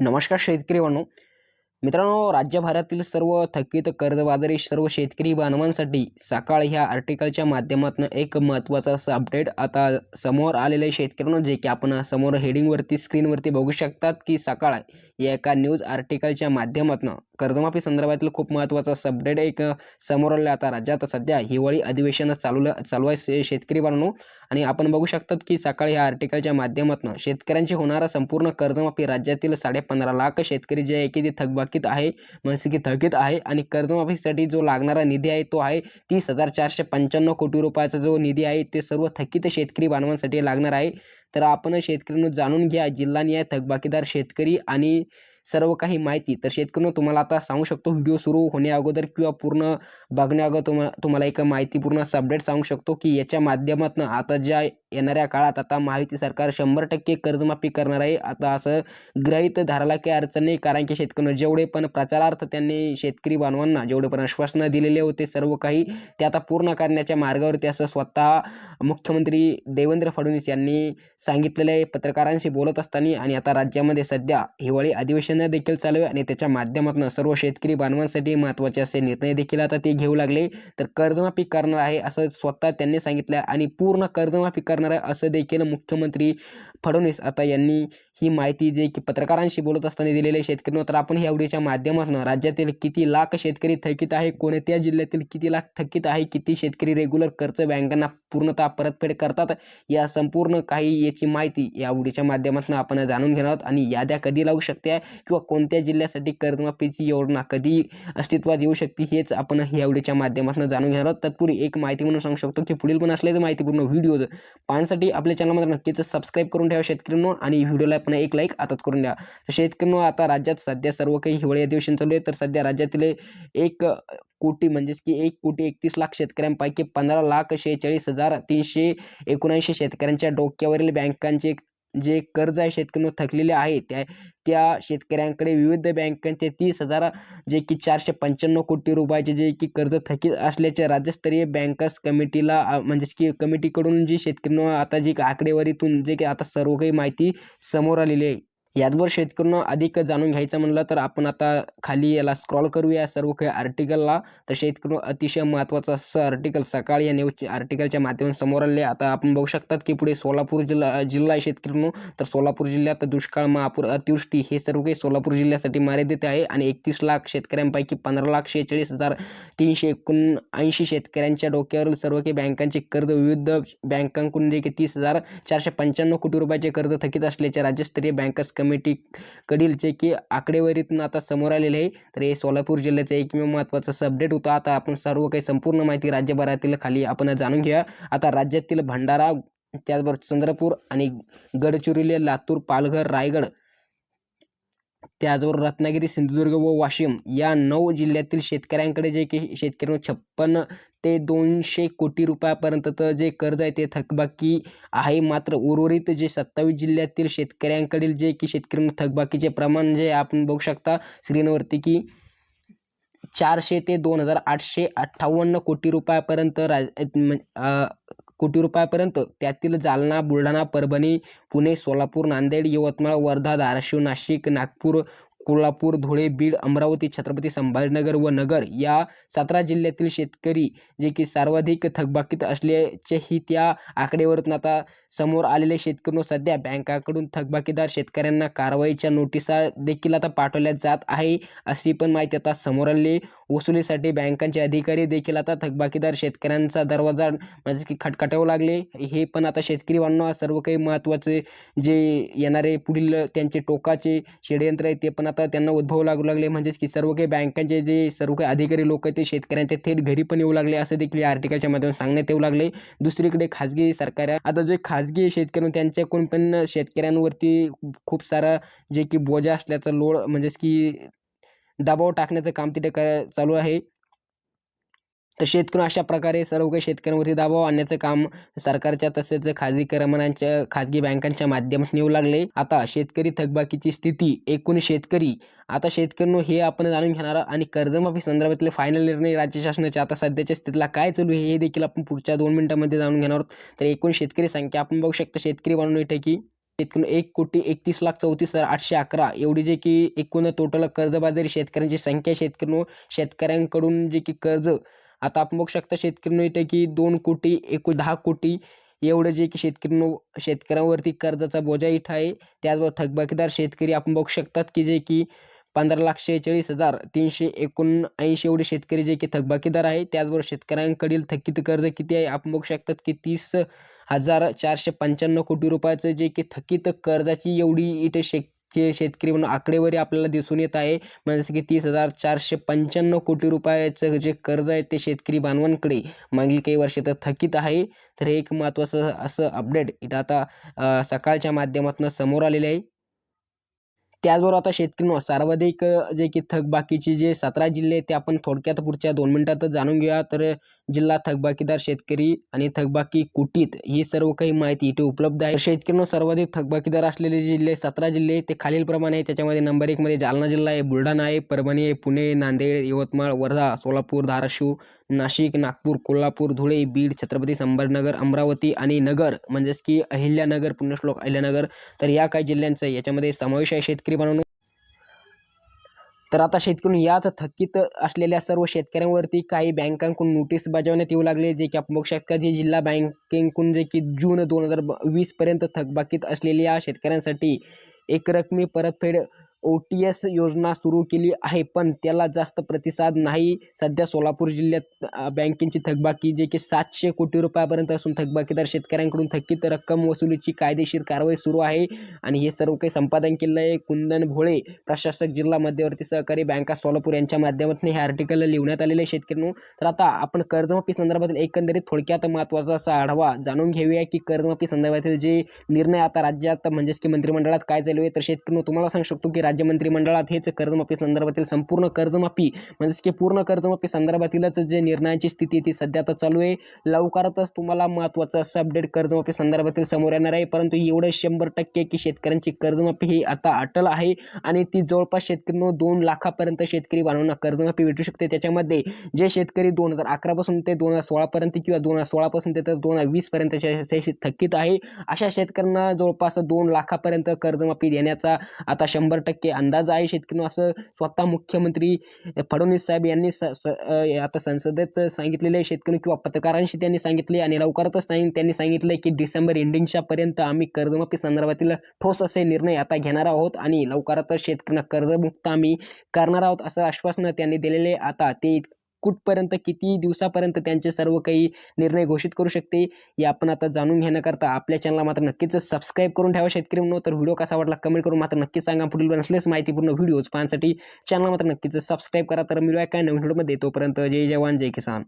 नमस्कार शेतकरी बांधव मित्रांनो राज्यभरातील सर्व थकीत कर्जबाजारी सर्व शेतकरी बांधवांसाठी सकाळ ह्या आर्टिकलच्या माध्यमातून एक महत्त्वाचा असं अपडेट आता समोर आलेले शेतकऱ्यांनो जे की आपण समोर हेडिंगवरती स्क्रीनवरती बघू शकतात की सकाळ या एका न्यूज आर्टिकलच्या माध्यमातून कर्जमाफी संदर्भातील खूप महत्त्वाचा सबडेट एक समोर आलं आता राज्यात. सध्या हिवाळी अधिवेशन चालू चालू आहे. शेतकरी बांधव. आणि आपण बघू शकतात की सकाळी ह्या आर्टिकलच्या माध्यमातून शेतकऱ्यांची होणारा संपूर्ण कर्जमाफी राज्यातील साडेपंधरा लाख शेतकरी जे आहे की ते थकबाकीत आहे म्हणजे की थकीत आहे. आणि कर्जमाफीसाठी जो लागणारा निधी आहे तो आहे तीस हजार चारशे पंच्याण्णव कोटी रुपयाचा जो निधी आहे ते सर्व थकीत शेतकरी बांधवांसाठी लागणार आहे. तर आपण शेतकऱ्यांना जाणून घ्या जिल्हानिहाय थकबाकीदार शेतकरी आणि सर्व काही माहिती. तर शेतकऱ्यांनो तुम्हाला आता सांगू शकतो व्हिडिओ सुरू होण्या अगोदर किंवा पूर्ण बघण्या अगोदर तुम्हाला तुम्हाला एक माहितीपूर्ण असं अपडेट सांगू शकतो की याच्या माध्यमातून आता ज्या येणाऱ्या काळात आता महायुती सरकार शंभर टक्के कर्जमाफी करणार आहे. आता असं गृहीत धरायला काही अडचण नाही कारण की शेतकऱ्यांना जेवढे पण प्रचारार्थ त्यांनी शेतकरी बांधवांना जेवढे पण आश्वासनं दिलेले होते सर्व काही ते आता पूर्ण करण्याच्या मार्गावरती असं स्वतः मुख्यमंत्री देवेंद्र फडणवीस यांनी सांगितलेलं आहे. पत्रकारांशी बोलत असताना आणि आता राज्यामध्ये सध्या हिवाळी अधिवेशन देखील चालू आहे आणि त्याच्या माध्यमातून सर्व शेतकरी बांधवांसाठी महत्त्वाचे असे निर्णय देखील आता ते घेऊ लागले. तर कर्जमाफी करणार आहे असं स्वतः त्यांनी सांगितलं आणि पूर्ण कर्जमाफी कर करणार आहे असं देखील मुख्यमंत्री फडणवीस आता यांनी ही माहिती जे की पत्रकारांशी बोलत असताना दिलेले शेतकऱ्यांना तर आपण ह्या व्हिडिओच्या माध्यमातून राज्यातील किती लाख शेतकरी थकीत आहे कोणत्या जिल्ह्यातील किती लाख थकीत आहे किती शेतकरी रेग्युलर कर्ज बँकांना पूर्णतः परतफेड करतात या संपूर्ण काही याची माहिती या व्हिडिओच्या माध्यमातून आपण जाणून घेणार आहोत आणि याद्या कधी लागू शकते किंवा कोणत्या जिल्ह्यासाठी कर्जमाफीची योजना कधी अस्तित्वात येऊ शकते हेच आपण ह्या व्हिडिओच्या माध्यमातून जाणून घेणार आहोत. तत्पूर्वी एक माहिती म्हणून सांगू शकतो की पुढील पण असल्याचं माहितीपूर्ण व्हिडिओज पाहण्यासाठी आपल्या चॅनलमध्ये नक्कीच सबस्क्राईब करून ठेवा शेतकऱ्यांनो आणि व्हिडिओला पुन्हा एक लाईक आताच करून द्या. तर शेतकऱ्यांनो आता राज्यात सध्या सर्व काही हिवाळी अधिवेशन चालू आहे. तर सध्या राज्यातील एक कोटी म्हणजेच की एक कोटी एकतीस लाख शेतकऱ्यांपैकी पंधरा लाख शेहेचाळीस हजार तीनशे एकोणऐंशी शेतकऱ्यांच्या डोक्यावरील बँकांचे जे कर्ज आहे शेतकऱ्यांना थकलेले आहे त्या त्या शेतकऱ्यांकडे विविध बँकांचे तीस हजार जे की चारशे पंच्याण्णव कोटी रुपयाचे जे की कर्ज थकीत असल्याचे राज्यस्तरीय बँकर्स कमिटीला म्हणजेच की कमिटीकडून जी शेतकऱ्यांना आता जी आकडेवारीतून जे की आता सर्व काही माहिती समोर आलेली आहे. याचबरोबर शेतकऱ्यांना अधिक जाणून घ्यायचं म्हणलं तर आपण आता खाली याला स्क्रॉल करूया. सर्व काही आर्टिकलला तर शेतकऱ्यांना अतिशय महत्त्वाचं असं आर्टिकल सकाळी या न्यूज आर्टिकलच्या माध्यमातून समोर आले. आता आपण बघू शकतात की पुढे सोलापूर जिल्हा जिल्हा आहे शेतकऱ्यांनो. तर सोलापूर जिल्ह्यात दुष्काळ महापूर अतिवृष्टी हे सर्व काही सोलापूर जिल्ह्यासाठी मर्यादित आहे. आणि एकतीस लाख शेतकऱ्यांपैकी पंधरा लाख शेहेचाळीस हजार तीनशे एकोणऐंशी शेतकऱ्यांच्या डोक्यावरील सर्व काही बँकांचे कर्ज विविध बँकांकडून देखील तीस हजार चारशे पंच्याण्णव कोटी रुपयाचे कर्ज थकीत असल्याचे राज्यस्तरीय बँकर्स कमिटीकडील जे की आकडेवारीतून आता समोर आलेले आहे तर हे सोलापूर जिल्ह्याचं एकमेव महत्त्वाचं अपडेट होतं. आता आपण सर्व काही संपूर्ण माहिती राज्यभरातील खाली आपण जाणून घेऊया. आता राज्यातील भंडारा त्याचबरोबर चंद्रपूर आणि गडचिरोली लातूर पालघर रायगड त्याचबरोबर रत्नागिरी सिंधुदुर्ग व वाशिम या नऊ जिल्ह्यातील शेतकऱ्यांकडे जे की शेतकऱ्यांना छप्पन्न ते दोनशे कोटी रुपयापर्यंतचं जे कर्ज आहे ते थकबाकी आहे. मात्र उर्वरित जे सत्तावीस जिल्ह्यातील शेतकऱ्यांकडील जे की शेतकऱ्यांना थकबाकीचे प्रमाण जे आपण बघू शकता स्क्रीनवरती की चारशे ते दोन हजार आठशे अठ्ठावन्न कोटी रुपयापर्यंत राज कोटी रुपयापर्यंत त्यातील जालना बुलढाणा परभणी पुणे सोलापूर नांदेड यवतमाळ वर्धा धाराशिव नाशिक नागपूर कोल्हापूर धुळे बीड अमरावती छत्रपती संभाजीनगर व नगर या सतरा जिल्ह्यातील शेतकरी जे की सर्वाधिक थकबाकीत असल्याचेही त्या आकडेवरून आता समोर आलेले शेतकरी सध्या बँकाकडून थकबाकीदार शेतकऱ्यांना कारवाईच्या नोटिसा देखील आता पाठवल्या जात आहे अशी पण माहिती आता समोर आली. वसुलीसाठी बँकांचे अधिकारी देखील आता थकबाकीदार शेतकऱ्यांचा दरवाजा म्हणजे की खटखटावू लागले. हे पण आता शेतकरी बांधव सर्व काही महत्त्वाचे जे येणारे पुढील त्यांचे टोकाचे षडयंत्र आहे ते पण आता त्यांना उद्भवू लागू लागले. म्हणजेच की सर्व काही बँकांचे जे सर्व काही अधिकारी लोक आहेत ते शेतकऱ्यांच्या थेट घरी पण येऊ लागले असं देखील या आर्टिकलच्या माध्यमातून सांगण्यात येऊ लागले. दुसरीकडे खाजगी सरकार आता जे खाजगी शेतकरी त्यांच्याकडून पण शेतकऱ्यांवरती खूप सारा जे की बोजा असल्याचा लोड म्हणजेच की दबाव टाकण्याचं काम तिथे कर चालू आहे. तर शेतकरी अशा प्रकारे सर्व काही शेतकऱ्यांवरती दबाव आणण्याचं काम सरकारच्या तसेच खाजगी क्रमांकांच्या खाजगी बँकांच्या माध्यमातून येऊ लागले. आता शेतकरी थकबाकीची स्थिती एकूण शेतकरी. आता शेतकऱ्यांनो हे आपण जाणून घेणार आणि कर्जमाफी संदर्भातले फायनल निर्णय राज्य शासनाच्या आता सध्याच्या स्थितीला काय चालू आहे हे देखील आपण पुढच्या दोन मिनिटांमध्ये जाणून घेणार आहोत. तर एकूण शेतकरी संख्या आपण बघू शकतो शेतकरी बांधून इथे की एकूण एक कोटी एकतीस लाख चौतीस हजार आठशे अकरा. एवढी जे की एकूण टोटल कर्जबाजारी शेतकऱ्यांची संख्या शेतकरी शेतकऱ्यांकडून जे की कर्ज. आता आपण बघू शकता शेतकऱ्यांनो इथे की दोन कोटी एकूण दहा कोटी एवढं जे की शेतकरी शेतकऱ्यांवरती कर्जाचा बोजा इथं आहे. त्याचबरोबर थकबाकीदार शेतकरी आपण बघू शकतात की जे की पंधरा लाख शेहेचाळीस हजार तीनशे एकोणऐंशी एवढे शेतकरी जे की थकबाकीदार आहे. त्याचबरोबर शेतकऱ्यांकडील थकीत कर्ज किती आहे आपण बघू शकतात की तीस हजार चारशे पंच्याण्णव कोटी रुपयाचं जे की थकीत कर्जाची एवढी इथे शेत शेतकरी म्हणून आकडेवारी आपल्याला दिसून येत आहे. म्हणजे की तीस हजार चारशे पंच्याण्णव कोटी रुपयाचं जे कर्ज आहे ते शेतकरी बांधवांकडे मागील काही वर्षात थकीत आहे. तर हे एक महत्त्वाचं असं अपडेट इथं आता सकाळच्या माध्यमातून समोर आलेले आहे. त्याचबरोबर आता शेतकरी सर्वाधिक जे की थकबाकीचे जे सतरा जिल्हे ते आपण थोडक्यात पुढच्या दोन मिनिटातच जाणून घेऊया. तर जिल्हा थकबाकीदार शेतकरी आणि थकबाकी कुटीत ही सर्व काही माहिती इथे उपलब्ध आहे. शेतकऱ्यांना सर्वाधिक थकबाकीदार असलेले जिल्हे सतरा जिल्हे ते खालीलप्रमाणे आहे त्याच्यामध्ये नंबर एकमध्ये म्हणजे जालना जिल्हा आहे बुलढाणा आहे परभणी आहे पुणे नांदेड यवतमाळ वर्धा सोलापूर धाराशिव नाशिक नागपूर कोल्हापूर धुळे बीड छत्रपती संभाजीनगर अमरावती आणि नगर म्हणजेच की अहिल्यानगर पुण्यश्लोक अहिल्यानगर. तर या काही जिल्ह्यांचा याच्यामध्ये समावेश आहे शेतकरी बनवून तर आता शेतकरी याच थकीत असलेल्या सर्व शेतकऱ्यांवरती काही बँकांकडून नोटीस बजावण्यात येऊ लागले जे की आपण शेतकरी जिल्हा बँकेकडून जे की जून दोन हजार वीसपर्यंत थकबाकीत असलेल्या शेतकऱ्यांसाठी एकरकमी परतफेड ओ टी एस योजना सुरू केली आहे पण त्याला जास्त प्रतिसाद नाही. सध्या सोलापूर जिल्ह्यात बँकेची थकबाकी जे की सातशे कोटी रुपयापर्यंत असून थकबाकीदार शेतकऱ्यांकडून थकीत रक्कम वसुलीची कायदेशीर कारवाई सुरू आहे. आणि हे सर्व काही संपादन केलं आहे कुंदन भोळे प्रशासक जिल्हा मध्यवर्ती सहकारी बँका सोलापूर यांच्या माध्यमातून. हे आर्टिकल लिहिण्यात आलेले आहे शेतकऱ्यांनो. तर आता आपण कर्जमाफी संदर्भातील एकंदरीत थोडक्यात महत्त्वाचा असा आढावा जाणून घेऊया की कर्जमाफी संदर्भातील जे निर्णय आता राज्यात म्हणजेच की मंत्रिमंडळात काय चालू आहे. तर शेतकऱ्यांनो तुम्हाला सांगू शकतो की राज्य मंत्रिमंडळात हेच कर्जमाफी संदर्भातील संपूर्ण कर्जमाफी म्हणजेच की पूर्ण कर्जमाफी संदर्भातीलच जे निर्णयाची स्थिती ती सध्या आता चालू आहे. लवकरातच तुम्हाला महत्त्वाचं असं अपडेट कर्जमाफी संदर्भातील समोर येणार आहे. परंतु एवढं शंभर टक्के की शेतकऱ्यांची कर्जमाफी ही आता अटल आहे आणि ती जवळपास शेतकऱ्यांना दोन लाखापर्यंत शेतकरी बांधवांना कर्जमाफी भेटू शकते. त्याच्यामध्ये जे शेतकरी दोन हजार अकरापासून ते दोन हजार सोळापर्यंत किंवा दोन हजार सोळापासून ते तर दोन हजार वीसपर्यंत थकीत आहे. अशा शेतकऱ्यांना जवळपास दोन लाखापर्यंत कर्जमाफी देण्याचा आता शंभर टक्के अंदाज आहे. शेतकरी असं स्वतः मुख्यमंत्री फडणवीस साहेब यांनी आता संसदेत सांगितलेले आहे शेतकरी किंवा पत्रकारांशी त्यांनी सांगितले आणि लवकरच त्यांनी सांगितले की डिसेंबर एंडिंगच्या पर्यंत आम्ही कर्जमाफी संदर्भातील ठोस असे निर्णय आता घेणार आहोत आणि लवकरातच शेतकऱ्यांना कर्जमुक्त आम्ही करणार आहोत असं आश्वासन त्यांनी दिलेले. आता ते कुठपर्यंत किती दिवसापर्यंत त्यांचे सर्व काही निर्णय घोषित करू शकते हे आपण आता जाणून घेण्याकरता आपल्या चॅनलला मात्र नक्कीच सबस्क्राईब करून ठेवा शेतकरी म्हणून तर व्हिडिओ कसा वाटला कमेंट करून मात्र नक्कीच सांगा. पुढील नसलेच माहितीपूर्ण व्हिडिओज पाहण्यासाठी चॅनल मात्र नक्कीच सबस्क्राईब करा. तर मिळूया काय नवीन व्हिडिओमध्ये तोपर्यंत जय जवान जय किसान.